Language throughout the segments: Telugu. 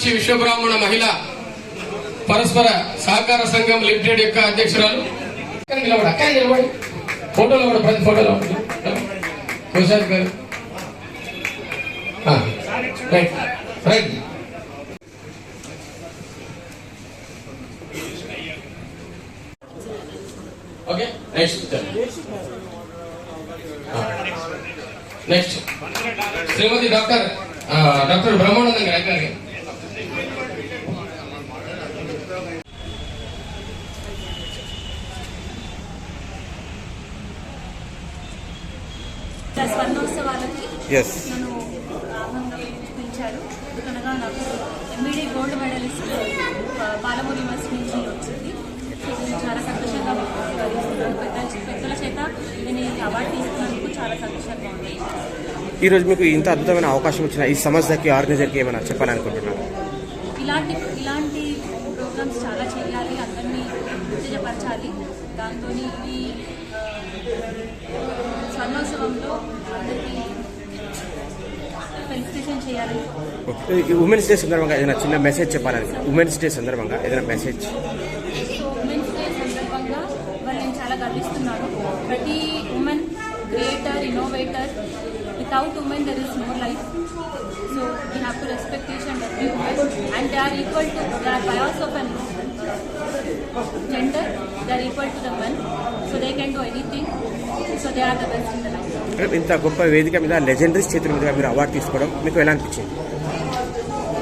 కామాక్షి విశ్వబ్రాహ్మణ మహిళ పరస్పర సహకార సంఘం లిమిటెడ్ యొక్క అధ్యక్షురాలు. నిలబడి అక్కడ నిలబడి. ఫోటోలో కూడా ప్రతి ఫోటోలో కోశాది గారు right right. Okay next. Next. Shrimati doctor doctor Brahmanandam గారు. అక్కడ ఇలా స్వర్ణోత్సవాలకి ఎస్ నన్ను ఆహ్వానం పిలిచారు ఎందుకనగా నాకు MBD gold medallist Balamuri university నుంచి వచ్చింది. సో నేను చాలా సంతోషంగా భావిస్తున్నాను పెద్ద పెద్దల చేత నేను ఈ అవార్డు తీసుకున్నందుకు చాలా సంతోషంగా ఉంది. ఈరోజు మీకు ఇంత అద్భుతమైన అవకాశం ఇచ్చిన ఈ సంస్థకి ఆర్గనైజర్కి ఏమైనా చెప్పాలనుకుంటున్నారు? ఇలాంటి ఇలాంటి ప్రోగ్రామ్స్ చాలా చేయాలి అందరినీ ఉత్తేజపరచాలి. దాంతో ఈ స్వర్ణోత్సవంలో అందరికీ ఈ ఉమెన్స్ డే సందర్భంగా ఏదైనా చిన్న మెసేజ్ చెప్పాలని? ఉమెన్స్ డే సందర్భంగా ఏదైనా మెసేజ్ ఉమెన్స్ డే సందర్భంగా మరి నేను చాలా గర్విస్తున్నాను. ప్రతి women creator innovator without women there is no life so we have to respect each and every women and they are equal to they are bias are equal to the men so they can do anything so they are the best in the life ఇంత గొప్ప వేదిక మీద లెజెండరీస్ చేతుల మీద మీరు అవార్డు తీసుకోవడం మీకు ఎలా అనిపించింది?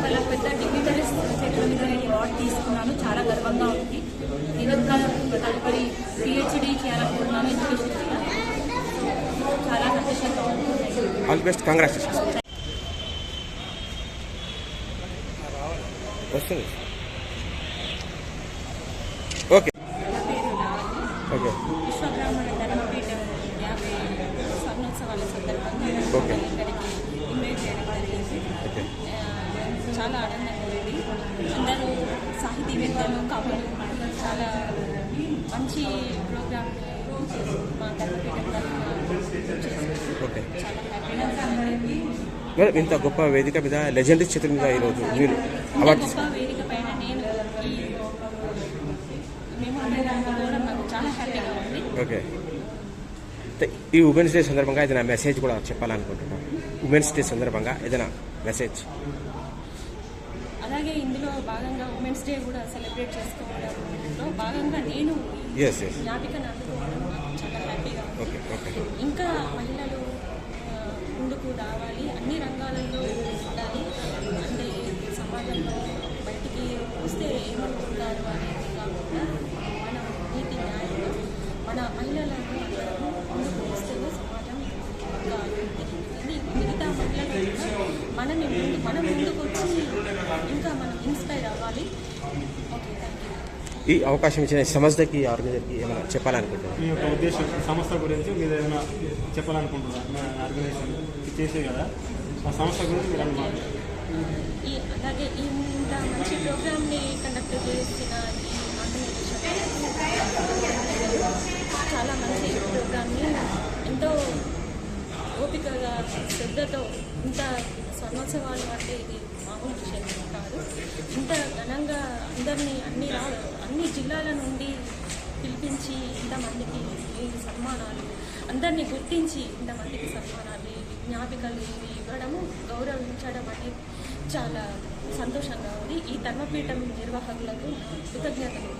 వాళ్ళ పెద్ద డిగ్నిటరీస్ చేతుల మీద నేను అవార్డు తీసుకున్నాను చాలా గర్వంగా ఉంది. నేను ఇంకా తదుపరి పిహెచ్డి చేయాలనుకుంటున్నాను ఎడ్యుకేషన్ మీద చాలా సంతోషంగా ఉంది. ఆల్ బెస్ట్ కంగ్రాచులేషన్స్ వస్తుంది ఓకే నా పేరు లావణ్య. ఓకే విశ్వబ్రాహ్మణ ధర్మపీఠం యాభై స్వర్ణోత్సవాల సందర్భంగా ఓకే. ఇక్కడికి ఇన్వైట్ చేయడం జరిగింది ఓకే ఆ, చాలా ఆనందంగా ఉంది అందరూ సాహితీవేత్తలు కవులు చాలా మంచి ప్రోగ్రామ్ మా ధర్మపీఠం తరఫున చేశారు. ఓకే చాలా హ్యాపీగా ఉంది మేడం ఇంత గొప్ప వేదిక మీద లెజెండరీస్ చేతుల మీద ఈరోజు మీరు అవార్డు గొప్ప వేదిక పైన నేను ఈ మేము అందుకోవడం నాకు చాలా హ్యాపీగా ఉంది. ఓకే. ఈ ఉమెన్స్ డే సందర్భంగా ఏదైనా మెసేజ్ కూడా చెప్పాలనుకుంటున్నాను ఉమెన్స్ డే సందర్భంగా ఏదైనా మెసేజ్ అలాగే ఇందులో భాగంగా ఉమెన్స్ డే కూడా సెలబ్రేట్ చేసుకోవడంలో భాగంగా నేను జ్ఞాపికను అందుకోవడం చాలా హ్యాపీగా ఇంకా మహిళలు ముందుకు రావాలి. అన్ని రంగాలలో ఉండాలి అంటే సమాజంలో బయటికి వస్తే ఏమనుకుంటారు అనేది కాకుండా మన నీతి న్యాయంగా మన మహిళలను అందరూ ముందుకు వస్తేనే సమాజం ఇంకా ఇది మిగతా మహిళలు కూడా మనని ముందు మనం ముందుకు వచ్చి ఇంకా మనం ఇన్స్పైర్ అవ్వాలి ఓకే థ్యాంక్ యూ ఈ అవకాశం ఇచ్చిన సంస్థకి ఆర్గనైజర్కి ఏమైనా చెప్పాలనుకుంటున్నాను మీ యొక్క ఉద్దేశం సంస్థ గురించి మీరు ఏదైనా చెప్పాలనుకుంటున్నారు? మా ఆర్గనైజేషన్ ఇది చేసే కదా. ఆ సంస్థ గురించి మీరు అన్నమాట ఈ అలాగే ఈ ఇంత మంచి ప్రోగ్రామ్ని కండక్ట్ చేసిన ఈ ఆర్గనైజేషన్ చాలా మంచి ప్రోగ్రామ్ని ఎంతో ఓపికగా శ్రద్ధతో ఇంత స్వర్ణోత్సవాలు అంటే ఇది మామూలు విషయం కాదు. ఇంత ఘనంగా అందరినీ అన్ని రా అన్ని జిల్లాల నుండి పిలిపించి ఇంతమందికి ఈ సన్మానాలు అందరినీ గుర్తించి ఇంతమందికి సన్మానాలు జ్ఞాపికలు ఇవి ఇవ్వడము గౌరవించడం అనేది చాలా సంతోషంగా ఉంది. ఈ ధర్మపీఠం నిర్వాహకులకు కృతజ్ఞతలు.